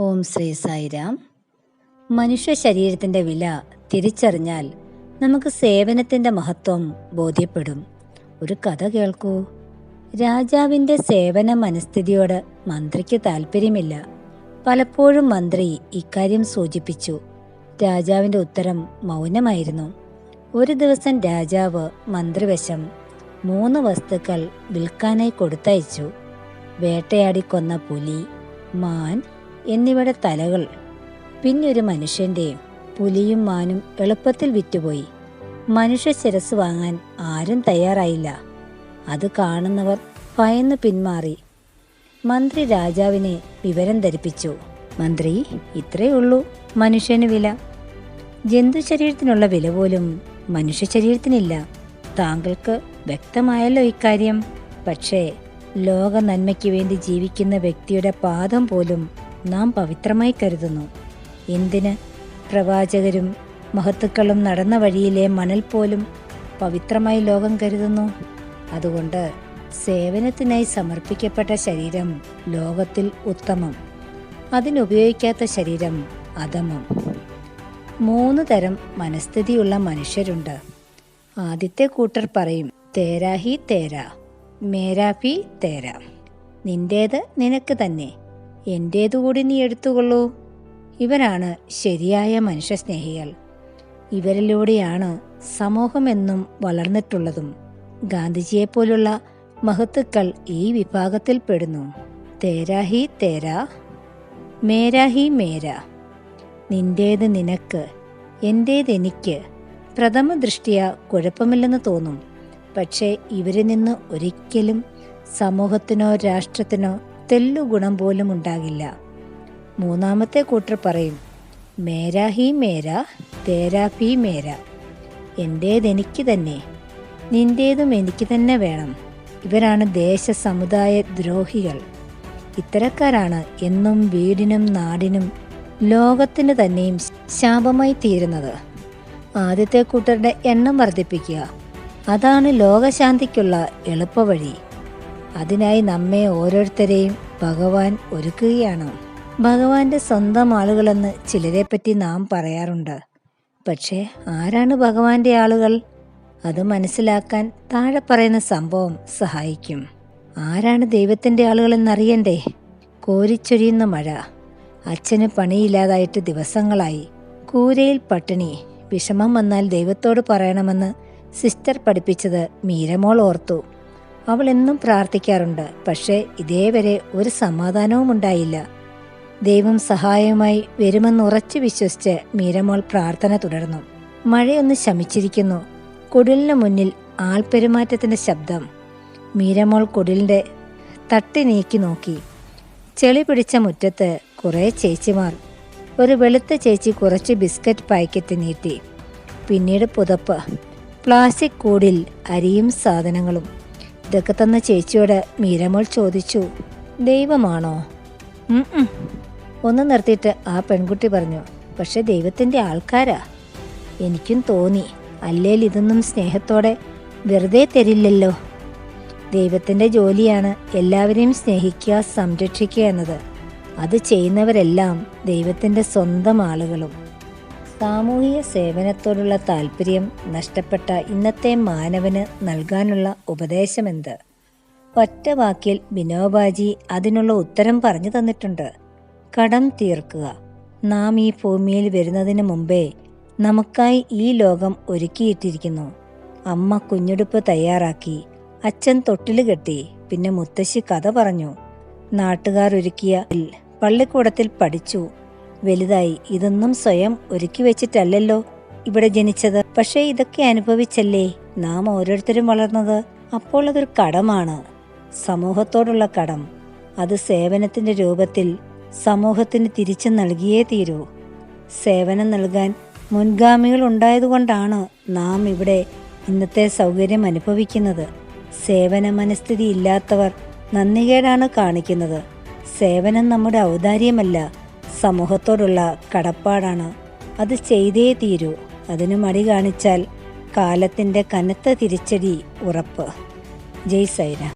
ഓം ശ്രീ സായിരാം. മനുഷ്യ ശരീരത്തിന്റെ വില തിരിച്ചറിഞ്ഞാൽ നമുക്ക് സേവനത്തിന്റെ മഹത്വം ബോധ്യപ്പെടും. ഒരു കഥ കേൾക്കൂ. രാജാവിന്റെ സേവന മനസ്ഥിതിയോട് മന്ത്രിക്ക് താല്പര്യമില്ല പലപ്പോഴും മന്ത്രി ഇക്കാര്യം സൂചിപ്പിച്ചു. രാജാവിന്റെ ഉത്തരം മൗനമായിരുന്നു. ഒരു ദിവസം രാജാവ് മന്ത്രിവശം മൂന്ന് വസ്തുക്കൾ വിൽക്കാനായി കൊടുത്തയച്ചു. വേട്ടയാടി കൊന്ന പുലി മാൻ എന്നിവയുടെ തലകൾ പിന്നൊരു ഒരു മനുഷ്യന്റെ പുലിയും മാനും എളുപ്പത്തിൽ വിറ്റുപോയി. മനുഷ്യ ശിരസ് വാങ്ങാൻ ആരും തയ്യാറായില്ല. അത് കാണുന്നവർ ഭയന്ന് പിന്മാറി. മന്ത്രി രാജാവിനെ വിവരം ധരിപ്പിച്ചു. മന്ത്രി ഇത്രയേ ഉള്ളൂ മനുഷ്യന് വില. ജന്തു ശരീരത്തിനുള്ള വില പോലും മനുഷ്യ ശരീരത്തിനില്ല. താങ്കൾക്ക് വ്യക്തമായല്ലോ ഇക്കാര്യം. പക്ഷേ ലോക നന്മയ്ക്ക് വേണ്ടി ജീവിക്കുന്ന വ്യക്തിയുടെ പാദം പോലും നാം പവിത്രമായി കരുതുന്നു. എന്തിന്? പ്രവാചകരും മഹത്തുക്കളും നടന്ന വഴിയിലെ മണൽ പോലും പവിത്രമായി ലോകം കരുതുന്നു. അതുകൊണ്ട് സേവനത്തിനായി സമർപ്പിക്കപ്പെട്ട ശരീരം ലോകത്തിൽ ഉത്തമം. അതിനുപയോഗിക്കാത്ത ശരീരം അധമം. മൂന്ന് തരം മനസ്ഥിതിയുള്ള മനുഷ്യരുണ്ട്. ആദ്യത്തെ കൂട്ടർ പറയും തേരാഹി തേര മേരാഫി തേര. നിന്റേത് നിനക്ക് തന്നെ. എന്റേതു കൂടി നീ എടുത്തുകൊള്ളൂ. ഇവരാണ് ശരിയായ മനുഷ്യസ്നേഹികൾ. ഇവരിലൂടെയാണ് സമൂഹമെന്നും വളർന്നിട്ടുള്ളതും. ഗാന്ധിജിയെപ്പോലുള്ള മഹത്തുക്കൾ ഈ വിഭാഗത്തിൽ പെടുന്നു. തേരാഹി തേരാ മേരാഹി മേര. നിന്റേത് നിനക്ക് എന്റേത് എനിക്ക്. പ്രഥമ ദൃഷ്ടിയ കുഴപ്പമില്ലെന്ന് തോന്നും. പക്ഷേ ഇവരിൽ നിന്ന് ഒരിക്കലും സമൂഹത്തിനോ രാഷ്ട്രത്തിനോ തെല്ലു ഗുണം പോലും ഉണ്ടാകില്ല. മൂന്നാമത്തെ കൂട്ടർ പറയും മേരാ ഹി മേര തേരാ ഭി മേര. എന്റേതെനിക്ക് തന്നെ നിന്റേതും എനിക്ക് തന്നെ വേണം. ഇവരാണ് ദേശ സമുദായ ദ്രോഹികൾ. ഇത്തരക്കാരാണ് എന്നും വീടിനും നാടിനും ലോകത്തിന് തന്നെയും ശാപമായി തീരുന്നത്. ആദ്യത്തെ കൂട്ടരുടെ എണ്ണം വർദ്ധിപ്പിക്കുക. അതാണ് ലോകശാന്തിക്കുള്ള എളുപ്പവഴി. അതിനായി നമ്മെ ഓരോരുത്തരെയും ഭഗവാൻ ഒരുക്കുകയാണ്. ഭഗവാന്റെ സ്വന്തം ആളുകളെന്ന് ചിലരെപ്പറ്റി നാം പറയാറുണ്ട്. പക്ഷേ ആരാണ് ഭഗവാന്റെ ആളുകൾ? അത് മനസ്സിലാക്കാൻ താഴെ പറയുന്ന സംഭവം സഹായിക്കും. ആരാണ് ദൈവത്തിന്റെ ആളുകളെന്നറിയണ്ടേ? കോരിച്ചൊരിയുന്ന മഴ. അച്ഛന് പണിയില്ലാതായിട്ട് ദിവസങ്ങളായി. കൂരയിൽ പട്ടിണി. വിഷമം വന്നാൽ ദൈവത്തോട് പറയണമെന്ന് സിസ്റ്റർ പഠിപ്പിച്ചത് മീരമോൾ ഓർത്തു. അവൾ എന്നും പ്രാർത്ഥിക്കാറുണ്ട്. പക്ഷേ ഇതേവരെ ഒരു സമാധാനവും ഉണ്ടായില്ല. ദൈവം സഹായവുമായി വരുമെന്ന് ഉറച്ചു വിശ്വസിച്ച് മീരമോൾ പ്രാർത്ഥന തുടർന്നു. മഴയൊന്ന് ശമിച്ചിരിക്കുന്നു. കുടിലിന് മുന്നിൽ ആൾപെരുമാറ്റത്തിന്റെ ശബ്ദം. മീരമോൾ കുടിലിന്റെ തട്ടി നീക്കി നോക്കി. ചെളി പിടിച്ച മുറ്റത്ത് കുറേ ചേച്ചിമാർ. ഒരു വെളുത്ത ചേച്ചി കുറച്ച് ബിസ്ക്കറ്റ് പായ്ക്കറ്റ് നീട്ടി. പിന്നീട് പുതപ്പ്. പ്ലാസ്റ്റിക് കൂടിൽ അരിയും സാധനങ്ങളും. ഇതൊക്കെ തന്ന ചേച്ചിയോട് മീരമോൾ ചോദിച്ചു ദൈവമാണോ. ഒന്ന് നിർത്തിയിട്ട് ആ പെൺകുട്ടി പറഞ്ഞു പക്ഷെ ദൈവത്തിന്റെ ആൾക്കാരാ. എനിക്കും തോന്നി അല്ലേൽ ഇതൊന്നും സ്നേഹത്തോടെ വെറുതെ തരില്ലല്ലോ. ദൈവത്തിന്റെ ജോലിയാണ് എല്ലാവരെയും സ്നേഹിക്കുക സംരക്ഷിക്കുക എന്നത്. അത് ചെയ്യുന്നവരെല്ലാം ദൈവത്തിന്റെ സ്വന്തം ആളുകളും. സാമൂഹിക സേവനത്തോടുള്ള താല്പര്യം നഷ്ടപ്പെട്ട ഇന്നത്തെ മാനവന് നൽകാനുള്ള ഉപദേശമെന്ത്? ഒറ്റ വാക്കിൽ ബിനോബാജി അതിനുള്ള ഉത്തരം പറഞ്ഞു തന്നിട്ടുണ്ട്. കടം തീർക്കുക. നാം ഈ ഭൂമിയിൽ വരുന്നതിന് മുമ്പേ നമുക്കായി ഈ ലോകം ഒരുക്കിയിട്ടിരിക്കുന്നു. അമ്മ കുഞ്ഞുടുപ്പ് തയ്യാറാക്കി അച്ഛൻ തൊട്ടിൽ കെട്ടി പിന്നെ മുത്തശ്ശി കഥ പറഞ്ഞു. നാട്ടുകാർ ഒരുക്കിയ പള്ളിക്കൂടത്തിൽ പഠിച്ചു വലുതായി. ഇതൊന്നും സ്വയം ഒരുക്കി വെച്ചിട്ടല്ലല്ലോ ഇവിടെ ജനിച്ചത്. പക്ഷേ ഇതൊക്കെ അനുഭവിച്ചല്ലേ നാം ഓരോരുത്തരും വളർന്നത്? അപ്പോൾ അതൊരു കടമാണ്. സമൂഹത്തോടുള്ള കടം. അത് സേവനത്തിന്റെ രൂപത്തിൽ സമൂഹത്തിന് തിരിച്ചു നൽകിയേ തീരൂ. സേവനം നൽകാൻ മുൻഗാമികൾ ഉണ്ടായതുകൊണ്ടാണ് നാം ഇവിടെ ഇന്നത്തെ സൗകര്യം അനുഭവിക്കുന്നത്. സേവന മനസ്ഥിതി ഇല്ലാത്തവർ നന്ദികേടാണ് കാണിക്കുന്നത്. സേവനം നമ്മുടെ ഔദാര്യമല്ല സമൂഹത്തോടുള്ള കടപ്പാടാണ്. അത് ചെയ്തേ തീരൂ. അതിനു മടി കാണിച്ചാൽ കാലത്തിന്റെ കനത്ത തിരിച്ചടി ഉറപ്പ്. ജയ് സൈന.